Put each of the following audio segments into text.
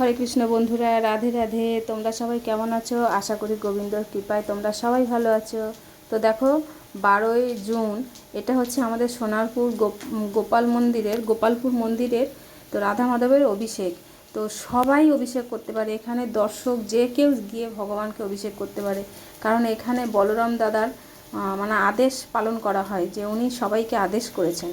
হরে কৃষ্ণ বন্ধুরা, রাধে রাধে। তোমরা সবাই কেমন আছো? আশা করি গোবিন্দর কৃপায় তোমরা সবাই ভালো আছো। তো দেখো, বারোই জুন, এটা হচ্ছে আমাদের সোনারপুর গোপ- গোপাল মন্দিরের, গোপালপুর মন্দিরের, তো রাধা মাধবের অভিষেক। তো সবাই অভিষেক করতে পারে। এখানে দর্শক যে কেউ গিয়ে ভগবানকে অভিষেক করতে পারে। কারণ এখানে বলরাম দাদার মানে আদেশ পালন করা হয় যে উনি সবাইকে আদেশ করেছেন।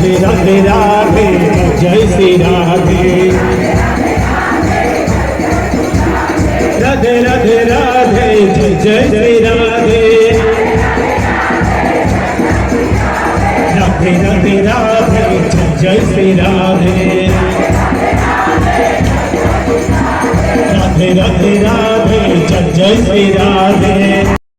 राधे राधे राधे जय जय श्री राधे राधे राधे राधे जय जय श्री राधे राधे राधे राधे जय जय श्री राधे राधे राधे राधे जय जय श्री राधे